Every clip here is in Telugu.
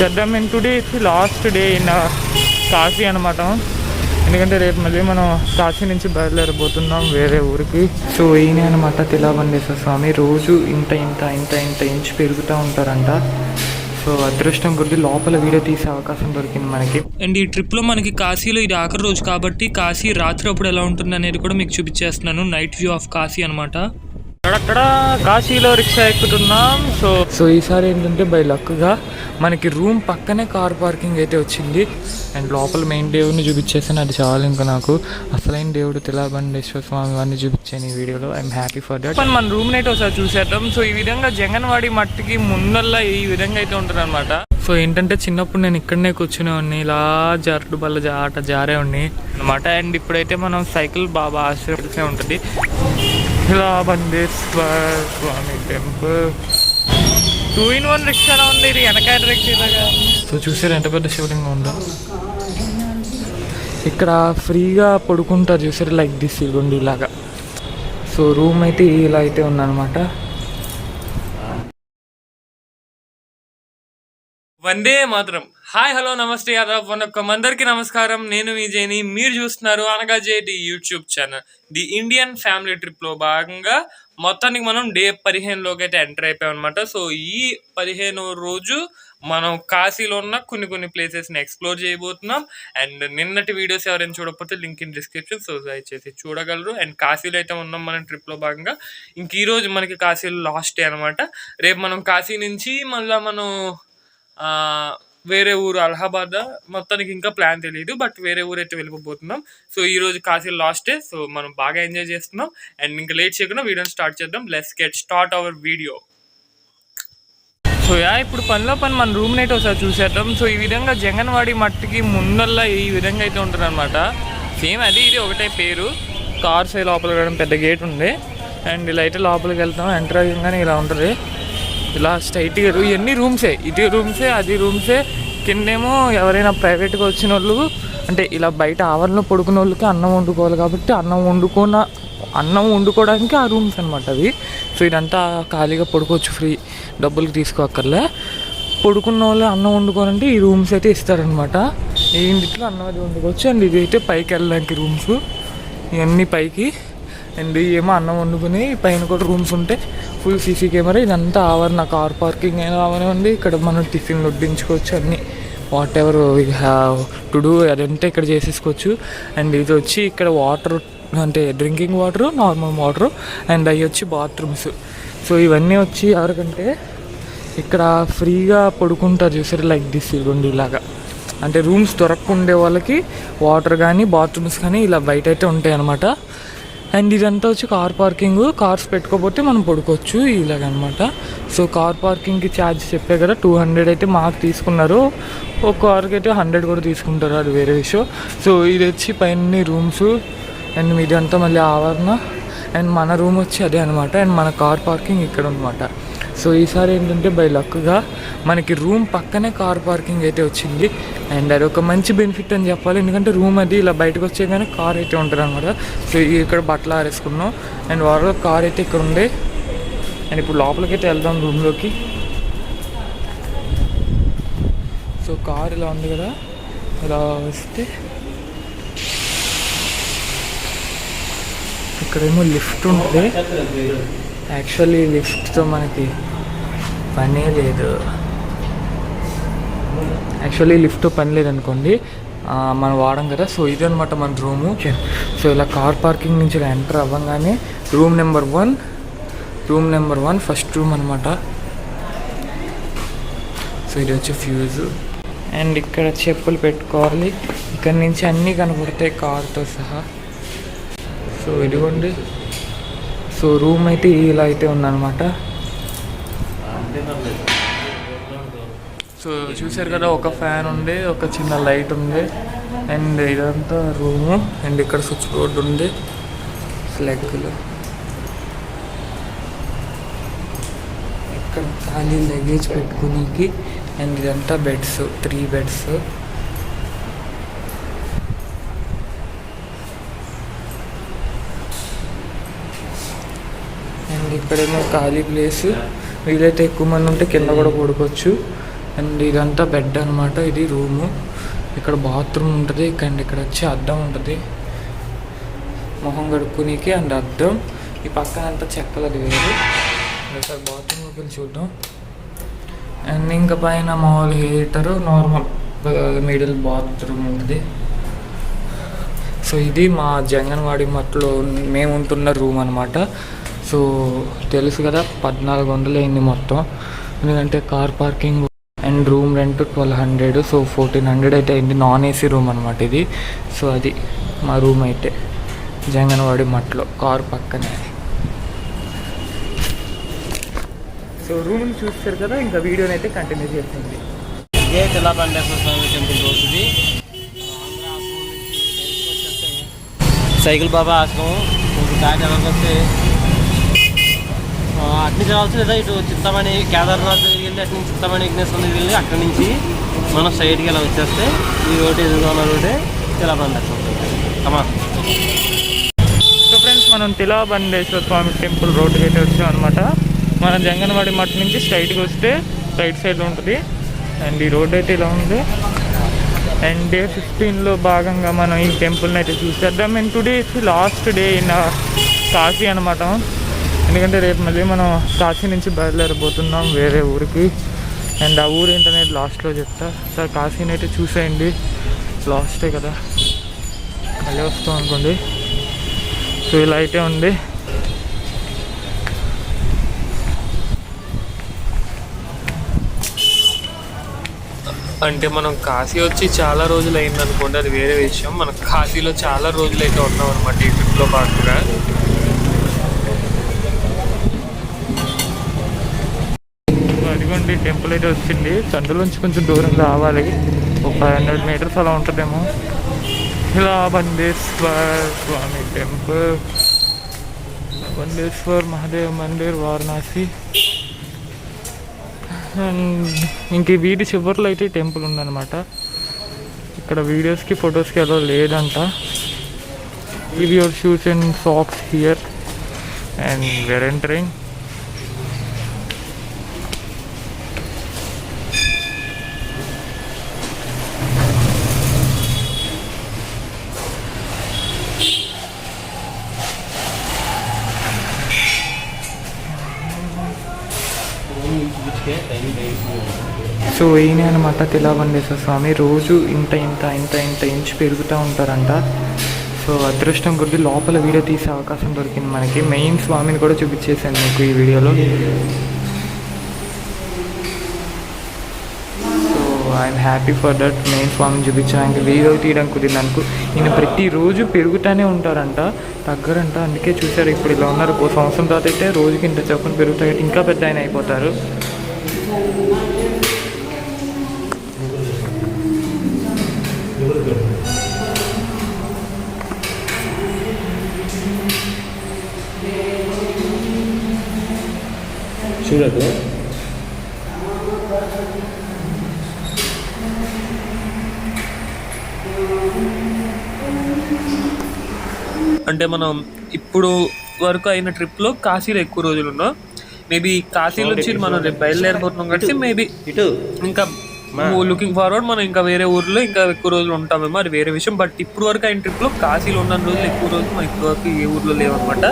చేద్దాం మేము today last day in Kashi అనమాట ఎందుకంటే రేపు మళ్ళీ మనం కాశీ నుంచి బయలుదేరబోతున్నాం వేరే ఊరికి. సో ఈయన అనమాట తిలాబండేశ్వర స్వామి. రోజు ఇంత ఇంత ఇంత ఇంత ఇంచు పెరుగుతూ ఉంటారంట. సో అదృష్టం కొద్ది లోపల వీడియో తీసే అవకాశం దొరికింది మనకి. అండ్ ఈ ట్రిప్లో మనకి కాశీలో ఇది ఆఖరి రోజు కాబట్టి కాశీ రాత్రి అప్పుడు ఎలా ఉంటుంది అనేది కూడా మీకు చూపించేస్తున్నాను. నైట్ వ్యూ ఆఫ్ కాశీ అనమాట కాశీలో రిక్షా ఎక్కుతున్నాం. సో సో ఈసారి ఏంటంటే బై లక్గా మనకి రూమ్ పక్కనే కార్ పార్కింగ్ అయితే వచ్చింది. అండ్ లోపల మెయిన్ దేవుడిని చూపించేసాను అది చాలు ఇంకా నాకు అసలైన దేవుడు తిలాబండేశ్వర స్వామి వారిని చూపించాను ఈ వీడియోలో. ఐఎమ్ హ్యాపీ ఫర్ దట్ మన రూమ్ నైట్ ఒకసారి చూసేద్దాం. సో ఈ విధంగా జగన్వాడి మట్టికి ముందల్లా ఈ విధంగా అయితే ఉంటుంది అనమాట సో ఏంటంటే చిన్నప్పుడు నేను ఇక్కడనే కూర్చునేవాడిని ఇలా జారుడు బల్ల జాట జారేవాడిని అనమాట అండ్ ఇప్పుడైతే మనం సైకిల్ బాబా ఆశ్రమించే ఉంటుంది. Bandeshwara Swami temple. Two in one rickshaw ఉంది? ఇది వెనకాయ రిక్షా సో చూసారు ఎంత పెద్ద శివలింగం ఉందో? ఇక్కడ ఫ్రీగా పడుకుంటారు చూసారు? లైక్ దిస్ ఇవ్వండి ఇలాగా. సో రూమ్ అయితే ఇలా అయితే ఉందన్నమాట. వందే మాత్రం. హాయ్ హలో నమస్తే యాదవ్ వనక్కం. అందరికీ నమస్కారం. నేను మీ జైని. మీరు చూస్తున్నారు అనగా JT YouTube channel. The Indian family ట్రిప్లో భాగంగా మొత్తానికి మనం డే పదిహేనులోకి అయితే ఎంటర్ అయిపోయాం అనమాట సో ఈ పదిహేను రోజు మనం కాశీలో ఉన్న కొన్ని కొన్ని ప్లేసెస్ని ఎక్స్ప్లోర్ చేయబోతున్నాం. అండ్ నిన్నటి వీడియోస్ ఎవరైనా చూడకపోతే లింక్ ఇన్ డిస్క్రిప్షన్. సో దయచేసి చూడగలరు. అండ్ కాశీలో అయితే ఉన్నాం మనం ట్రిప్లో భాగంగా. ఇంక ఈరోజు మనకి కాశీలో లాస్ట్ డే అనమాట రేపు మనం కాశీ నుంచి మళ్ళీ మనం వేరే ఊరు అలహాబాద్ మొత్తానికి ఇంకా ప్లాన్ తెలియదు బట్ వేరే ఊరు అయితే వెళ్ళిపోతున్నాం సో ఈ రోజు కాశీ లాస్ట్ డే సో మనం బాగా ఎంజాయ్ చేస్తున్నాం. అండ్ ఇంకా లేట్ చేయకుండా వీడియోని స్టార్ట్ చేద్దాం. Let's get start our video so yeah ఇప్పుడు పనిలో పని మన రూమ్ నైట్ ఒకసారి చూసేద్దాం. సో ఈ విధంగా జగన్వాడి మట్టికి ముందల్లా ఈ విధంగా అయితే ఉంటుందన్నమాట సేమ్ అది ఇది ఒకటే పేరు. కార్స్ అయి లోపలికి వెళ్ళడం పెద్ద గేట్ ఉంది. అండ్ ఇలా అయితే లోపలికి వెళ్తాం. ఎంటర్ అయ్యంగానే ఇలా ఉంటుంది. ఇలా స్ట్రైట్గా ఇవన్నీ రూమ్సే ఇది రూమ్సే అది రూమ్సే కిందేమో ఎవరైనా ప్రైవేట్గా వచ్చిన వాళ్ళు అంటే ఇలా బయట ఆవరణలో పడుకున్న వాళ్ళకి అన్నం వండుకోవాలి కాబట్టి అన్నం వండుకున్న అన్నం వండుకోవడానికి ఆ రూమ్స్ అనమాట అవి. సో ఇదంతా ఖాళీగా పడుకోవచ్చు ఫ్రీ డబ్బులు తీసుకోక్కర్లే. పడుకున్న వాళ్ళు అన్నం వండుకోవాలంటే ఈ రూమ్స్ అయితే ఇస్తారనమాట ఈ ఇంటిలో అన్నం అది వండుకోవచ్చు? అండ్ ఇది అయితే పైకి వెళ్ళడానికి రూమ్స్ ఇవన్నీ పైకి. అండ్ ఏమో అన్నం వండుకుని పైన కూడా రూమ్స్ ఉంటే ఫుల్ సీసీ కెమెరా ఇదంతా ఆవరణ కార్ పార్కింగ్ అయినా అవనివ్వండి ఇక్కడ మనం టిఫిన్లు వడ్డించుకోవచ్చు అన్నీ. Whatever we have to do అదంతా ఇక్కడ చేసేసుకోవచ్చు. అండ్ ఇది వచ్చి ఇక్కడ వాటర్ అంటే drinking water normal water and అవి వచ్చి బాత్రూమ్స్ సో ఇవన్నీ వచ్చి ఎవరికంటే ఇక్కడ ఫ్రీగా పడుకుంటారు చూసారు? లైక్ దిస్ ఇవ్వండి ఇలాగా. అంటే రూమ్స్ దొరకకుండే వాళ్ళకి వాటర్ కానీ బాత్రూమ్స్ కానీ ఇలా బయట అయితే ఉంటాయి అనమాట అండ్ ఇదంతా వచ్చి కార్ పార్కింగ్ కార్స్ పెట్టుకోకపోతే మనం పడుకోవచ్చు ఇలాగనమాట. సో కార్ పార్కింగ్కి ఛార్జ్ చెప్పే కదా టూ హండ్రెడ్ అయితే మాకు తీసుకున్నారు. ఒక కార్కి అయితే హండ్రెడ్ కూడా తీసుకుంటారు అది వేరే విషయం. సో ఇది వచ్చి పైన రూమ్స్ అండ్ మీదంతా మళ్ళీ ఆవరణ. అండ్ మన రూమ్ వచ్చి అదే అనమాట. అండ్ మన కార్ పార్కింగ్ ఇక్కడ అనమాట సో ఈసారి ఏంటంటే బై లక్గా మనకి రూమ్ పక్కనే కార్ పార్కింగ్ అయితే వచ్చింది. అండ్ అది ఒక మంచి బెనిఫిట్ అని చెప్పాలి. ఎందుకంటే రూమ్ అది ఇలా బయటకు వచ్చే కానీ కార్ అయితే ఉంటుంది అనమాట సో ఇక్కడ బట్టలు ఆరేసుకున్నాం. అండ్ వారు కార్ అయితే ఇక్కడ ఉంది. అండ్ ఇప్పుడు లోపలికి అయితే వెళ్దాం రూమ్లోకి సో కార్ ఇలా ఉంది కదా. ఇలా వస్తే ఇక్కడేమో లిఫ్ట్ ఉంటుంది యాక్చువల్లీ లిఫ్ట్తో మనకి పనే లేదు. యాక్చువల్లీ లిఫ్ట్తో పని లేదనుకోండి మనం వాడం కదా. సో ఇది అనమాట మన రూము సో ఇలా కార్ పార్కింగ్ నుంచి ఇలా ఎంటర్ అవ్వగానే room number one room number one first room అనమాట సో ఇది వచ్చి ఫ్యూజ్ అండ్ ఇక్కడ చెప్పులు పెట్టుకోవాలి. ఇక్కడ నుంచి అన్నీ కనపడతాయి కార్తో సహా. సో ఇదిగోండి. సో రూమ్ అయితే ఇలా అయితే ఉందన్నమాట. సో చూసారు కదా ఒక ఫ్యాన్ ఉంది ఒక చిన్న లైట్ ఉంది. అండ్ ఇదంతా రూము అండ్ ఇక్కడ స్విచ్ బోర్డు ఉంది. లెగ్గులు ఇక్కడ ఖాళీ లగేజ్ పెట్టుకునేకి అండ్ ఇదంతా బెడ్స్ త్రీ బెడ్స్ అండ్ ఇక్కడేమో ఖాళీ ప్లేస్ వీలైతే ఎక్కువ మంది ఉంటే కింద కూడా పడుకోవచ్చు. అండ్ ఇదంతా బెడ్ అనమాట ఇది రూము. ఇక్కడ బాత్రూమ్ ఉంటుంది అండ్ ఇక్కడ వచ్చి అద్దం ఉంటుంది. మొహం కడుక్కునేకి అండ్ అద్దం. ఈ పక్కన అంతా చెక్కలది వేరు. ఒకసారి బాత్రూమ్లోకి వెళ్ళి చూద్దాం. అండ్ ఇంకా పైన మామూలు హీటరు నార్మల్ మిడిల్ బాత్రూమ్ ఉంటుంది. సో ఇది మా జంగన్వాడి మట్లో మేము ఉంటున్న రూమ్ అనమాట సో తెలుసు కదా పద్నాలుగు వందలు అయింది మొత్తం. ఎందుకంటే car parking and room rent twelve hundred so fourteen hundred అయితే అయింది. నాన్ ఏసీ రూమ్ అనమాట ఇది. సో అది మా రూమ్ అయితే జంగన్వాడి మట్లో కార్ పక్కనే. సో రూమ్ చూస్తారు కదా ఇంకా వీడియోని అయితే కంటిన్యూ చేస్తుంది. ఇదే తెల్లబండేశ్వర స్వామి టెంపుల్ సైకిల్ బాబా ఆశ్రమం. కొంచెం దాటి వస్తే అటు నుంచి రావచ్చు లేదా ఇటు చిత్తమణి కేదార్నాథ్ వెళ్ళి అటు నుంచి చింతమణి విఘ్నేశ్వర వెళ్ళి అక్కడి నుంచి మనం సైడ్కి ఇలా వచ్చేస్తే ఈ రోడ్ ఎదురుగా ఉన్న రోడ్డే తెల్లబండేశ్వర అమ్మా సో ఫ్రెండ్స్ మనం తిలాబండేశ్వర స్వామి టెంపుల్ రోడ్డుకి అయితే వచ్చాం అనమాట మన జంగన్వాడి మఠ నుంచి స్ట్రైట్గా వస్తే రైట్ సైడ్లో ఉంటుంది. అండ్ ఈ రోడ్ అయితే ఇలా ఉంది. అండ్ డే ఫిఫ్టీన్లో భాగంగా మనం ఈ టెంపుల్ని అయితే చూసేద్దాం. And today it's last day in Kashi అనమాట ఎందుకంటే రేపు మళ్ళీ మనం కాశీ నుంచి బయలుదేరబోతున్నాం వేరే ఊరికి. అండ్ ఆ ఊరు ఏంటనేది లాస్ట్లో చెప్తా. సార్ కాశీని అయితే చూసేయండి. లాస్టే కదా. మళ్ళీ వస్తాం అనుకోండి. సో ఇలా అయితే ఉంది. అంటే మనం కాశీ వచ్చి చాలా రోజులు అయింది అనుకోండి అది వేరే విషయం. మనం కాశీలో చాలా రోజులు అయితే ఉన్నాం అనమాట ఈ ట్రిప్లో పాటుగా సో టెంపుల్ అయితే వచ్చింది. సందులోంచి కొంచెం దూరం రావాలి. ఒక ఫైవ్ హండ్రెడ్ మీటర్స్ అలా ఉంటుందేమో. ఇలా బందేశ్వర్ స్వామి టెంపుల్. బందేశ్వర్ మహాదేవ్ మందిర్ వారణాసి. అండ్ ఇంక వీటి చివరిలో అయితే టెంపుల్ ఉందన్నమాట. ఇక్కడ వీడియోస్కి ఫొటోస్కి ఎలా లేదంట. Leave your shoes and socks here and we're entering so ఈయన అనమాట తెలాబండేశ్వర స్వామి. రోజు ఇంత ఇంత ఇంత ఇంత ఇంచు పెరుగుతూ ఉంటారంట. సో అదృష్టం కొద్ది లోపల వీడియో తీసే అవకాశం దొరికింది మనకి. మెయిన్ స్వామిని కూడా చూపించేసాను మీకు ఈ వీడియోలో. So I'm happy for that main స్వామిని చూపించడానికి వీడియో తీయడం కుదిరింది అనుకో. ఈయన ప్రతిరోజు పెరుగుతూనే ఉంటారంట. తగ్గరంట. అందుకే చూశారు. ఇప్పుడు ఇలా ఉన్నారు. ఒక సంవత్సరం తర్వాత అయితే రోజుకి ఇంత చొప్పున పెరుగుతాయి. ఇంకా పెద్ద ఆయన అయిపోతారు. అంటే మనం ఇప్పుడు వరకు అయిన ట్రిప్లో కాశీలో ఎక్కువ రోజులు ఉన్నాం మేబీ కాశీ నుంచి మనం రేపు బయలుదేరిపోతున్నాం కాబట్టి మేబీ ఇటు. ఇంకా లుకింగ్ ఫార్వర్డ్ మనం ఇంకా వేరే ఊర్లో ఇంకా ఎక్కువ రోజులు ఉంటామేమో అది వేరే విషయం. బట్ ఇప్పుడు వరకు అయిన ట్రిప్లో కాశీలో ఉన్న రోజులు ఎక్కువ రోజులు మనం ఇప్పుడు వరకు ఏ ఊర్లో లేవన్నమాట.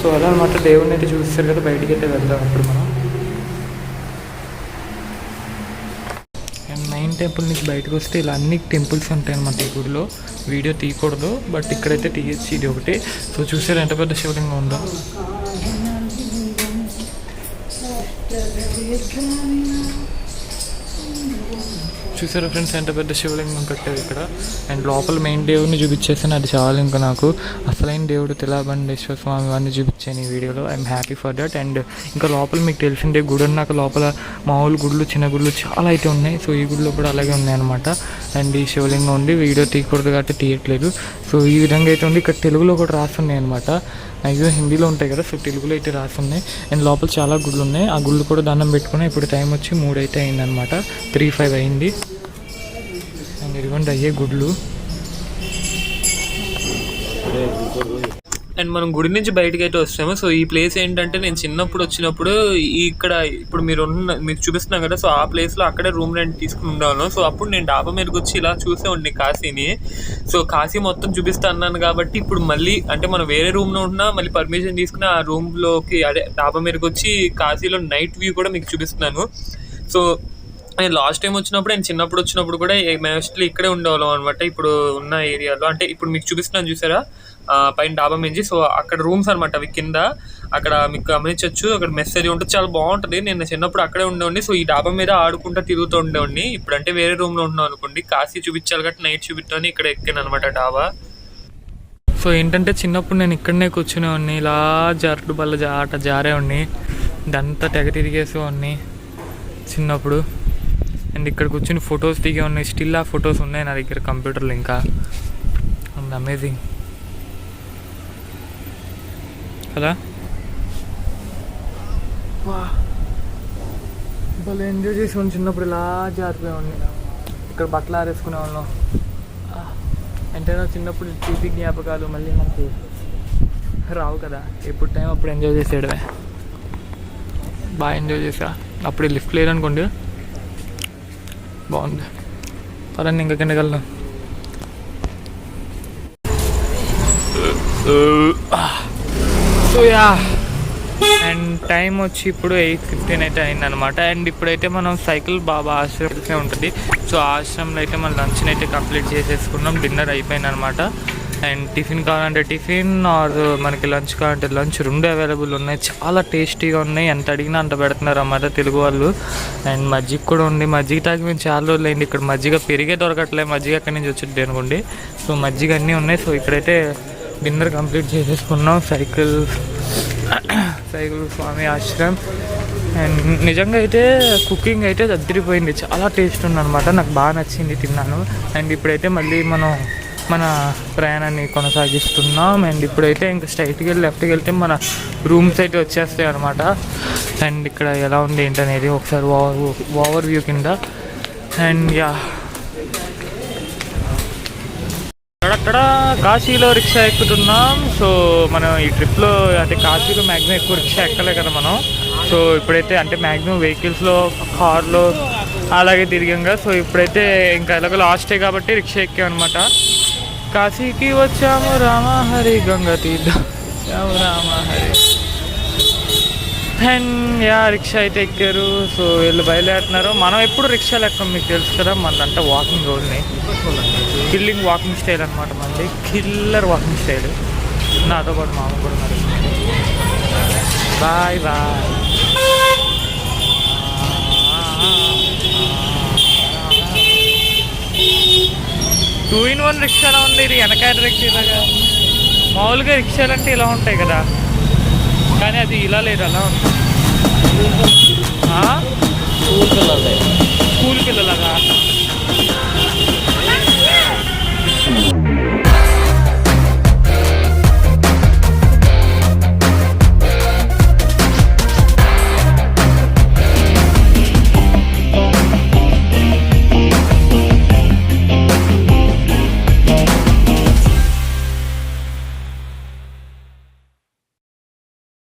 సో అలా అనమాట దేవుడిని అయితే చూస్తారు కదా బయటికి అయితే వెళ్దాం ఇప్పుడు మనం. అండ్ మెయిన్ టెంపుల్ నుంచి బయటకు వస్తే ఇలా అన్ని టెంపుల్స్ ఉంటాయి అన్నమాట ఈ గుడిలో వీడియో తీయకూడదు బట్ ఇక్కడైతే తీయచ్చు. ఇది ఒకటి. సో చూసారు ఎంత పెద్ద శివలింగం ఉందో. చూసారా ఫ్రెండ్స్ ఎంత పెద్ద శివలింగం కట్టారు ఇక్కడ. అండ్ లోపల మెయిన్ దేవుడిని చూపించేసాను అది చాలు ఇంకా నాకు అసలైన దేవుడు తిలాబండేశ్వర స్వామి వారిని చూపించాను ఈ వీడియోలో. I'm happy for that and ఇంకా లోపల మీకు తెలిసిందే గుడి అన్నాక లోపల మామూలు గుళ్ళు చిన్న గుళ్ళు చాలా అయితే ఉన్నాయి. సో ఈ గుడిలో కూడా అలాగే ఉన్నాయి అనమాట అండ్ ఈ శివలింగం ఉంది. వీడియో తీయకూడదు కాబట్టి తీయట్లేదు. సో ఈ విధంగా అయితే ఉంది. ఇక్కడ తెలుగులో కూడా రాస్తున్నాయి అనమాట మ్యాక్సిమం హిందీలో ఉంటాయి కదా. సో తెలుగులో అయితే రాస్తున్నాయి అండ్ లోపల చాలా గుళ్ళు ఉన్నాయి. ఆ గుళ్ళు కూడా దండం పెట్టుకుని ఇప్పుడు టైం వచ్చి మూడు అయితే అయిందనమాట త్రీ ఫైవ్ అయింది. ఇదిగోండి అయ్యే గుడ్లు. అండ్ మనం గుడి నుంచి బయటకి అయితే వస్తాము. సో ఈ ప్లేస్ ఏంటంటే నేను చిన్నప్పుడు వచ్చినప్పుడు ఈ- ఇక్కడ ఇప్పుడు మీరు ఉన్న మీకు చూపిస్తున్నాం కదా సో ఆ ప్లేస్లో అక్కడే రూమ్ రెంట్ తీసుకుని ఉండేవాళ్ళం. సో అప్పుడు నేను డాబా మీదకి వచ్చి ఇలా చూసే ఉండే కాశీని. సో కాశీ మొత్తం చూపిస్తా అన్నాను కాబట్టి ఇప్పుడు మళ్ళీ అంటే మనం వేరే రూమ్లో ఉన్నా మళ్ళీ పర్మిషన్ తీసుకుని ఆ రూమ్లోకి అదే డాబా మీదకి వచ్చి కాశీలో నైట్ వ్యూ కూడా మీకు చూపిస్తున్నాను. సో నేను లాస్ట్ టైం వచ్చినప్పుడు నేను చిన్నప్పుడు వచ్చినప్పుడు కూడా మోస్ట్లీ ఇక్కడే ఉండేవాళ్ళం అనమాట ఇప్పుడు ఉన్న ఏరియాలో. అంటే ఇప్పుడు మీకు చూపిస్తున్నాను చూసారా? పైన డాబా మించి. సో అక్కడ రూమ్స్ అనమాట అవి కింద. అక్కడ మీకు గమనించవచ్చు అక్కడ మెసేజ్ ఉంటుంది చాలా బాగుంటుంది. నేను చిన్నప్పుడు అక్కడే ఉండేవాడిని. సో ఈ డాబా మీద ఆడుకుంటూ తిరుగుతూ ఉండేవాడిని. ఇప్పుడు అంటే వేరే రూమ్లో ఉన్నాం అనుకోండి. కాశీ చూపించాలి కాబట్టి నైట్ చూపిస్తాను ఇక్కడ ఎక్కాను అనమాట డాబా. సో ఏంటంటే చిన్నప్పుడు నేను ఇక్కడనే కూర్చునేవాడిని. ఇలా జారుడు బల్ల జా ఆట జారేవాడిని. ఇదంతా తెగ తిరిగేసేవాడిని చిన్నప్పుడు. అండ్ ఇక్కడ కూర్చుని ఫొటోస్ దిగే ఉన్నాయి. స్టిల్ ఆ ఫొటోస్ ఉన్నాయి నా దగ్గర కంప్యూటర్లో ఇంకా. అండ్ అమేజింగ్ కదా? భలే ఎంజాయ్ చేసేవాడిని చిన్నప్పుడు. ఇలా జారిపోయేవాడిని ఇక్కడ బట్టలు ఆరేసుకునేవాళ్ళం. ఎంతైనా చిన్నప్పుడు తీపి జ్ఞాపకాలు మళ్ళీ మనకి రావు కదా. ఎప్పుడు టైం అప్పుడు ఎంజాయ్ చేసేయడమే. బాగా ఎంజాయ్ చేసా. అప్పుడు లిఫ్ట్ లేదనుకోండి. బాగుంది. పదండి ఇంకా కిందకి వెళ్దాం. సో యా అండ్ టైం వచ్చి ఇప్పుడు ఎయిట్ ఫిఫ్టీన్ అయితే అయిందనమాట అండ్ ఇప్పుడైతే మనం సైకిల్ బాబా ఆశ్రమే ఉంటుంది. సో ఆశ్రమంలో అయితే మనం లంచ్ని అయితే కంప్లీట్ చేసేసుకున్నాం. డిన్నర్ అయిపోయింది అనమాట అండ్ టిఫిన్ కావాలంటే టిఫిన్ ఆర్ మనకి లంచ్ కావాలంటే లంచ్ రెండు అవైలబుల్ ఉన్నాయి. చాలా టేస్టీగా ఉన్నాయి. ఎంత అడిగినా అంత పెడుతున్నారు అన్నమాట తెలుగు వాళ్ళు. అండ్ మజ్జిగ కూడా ఉంది. మజ్జిగ తాగి మేము చాలా రోజులు అయింది ఇక్కడ మజ్జిగ పెరిగే దొరకట్లేదు మజ్జిగ అక్కడి నుంచి వచ్చింది అనుకోండి. సో మజ్జిగ అన్నీ ఉన్నాయి. సో ఇక్కడైతే డిన్నర్ కంప్లీట్ చేసేసుకున్నాం. Cycle cycle Swami ashram. And నిజంగా అయితే కుకింగ్ అయితే దద్దరిపోయింది చాలా టేస్ట్ ఉందన్నమాట. నాకు బాగా నచ్చింది తిన్నాను. అండ్ ఇప్పుడైతే మళ్ళీ మనం మన ప్రయాణాన్ని కొనసాగిస్తున్నాం. అండ్ ఇప్పుడైతే ఇంకా స్ట్రైట్కి వెళ్ళి లెఫ్ట్కి వెళ్తే మన రూమ్స్ అయితే వచ్చేస్తాయి అనమాట అండ్ ఇక్కడ ఎలా ఉంది ఏంటనేది ఒకసారి ఓవర్ ఓవర్ వ్యూ కింద. And yeah. అక్కడ కాశీలో రిక్షా ఎక్కుతున్నాం. సో మనం ఈ ట్రిప్లో అంటే కాశీలో మ్యాక్సిమం ఎక్కువ రిక్షా ఎక్కలే కదా మనం. సో ఇప్పుడైతే అంటే మ్యాక్సిమం వెహికల్స్లో కార్లో అలాగే తిరిగాంగా సో ఇప్పుడైతే ఇంకా ఎలాగో లాస్టే కాబట్టి రిక్షా ఎక్కామన్నమాట. కాశీకి వచ్చాము. రామహరి గంగ తీర్థం. వచ్చాము రామహరి అండ్ యా రిక్షా అయితే ఎక్కారు. సో వీళ్ళు బయలుదేరుతున్నారు. మనం ఎప్పుడు రిక్షాలు ఎక్కం మీకు తెలుసు కదా మనదంతా వాకింగ్ రోడ్ని కిల్లింగ్ వాకింగ్ స్టైల్ అనమాట మనది. కిల్లర్ వాకింగ్ స్టైల్ నాతో పాటు మామ కూడా మరి. Bye bye two in one రిక్షాలో ఉంది ఇది వెనకాయ రిక్షా ఇలాగా. మామూలుగా రిక్షాలు అంటే ఇలా ఉంటాయి కదా. కానీ అది ఇలా లేదు అలా ఉంది.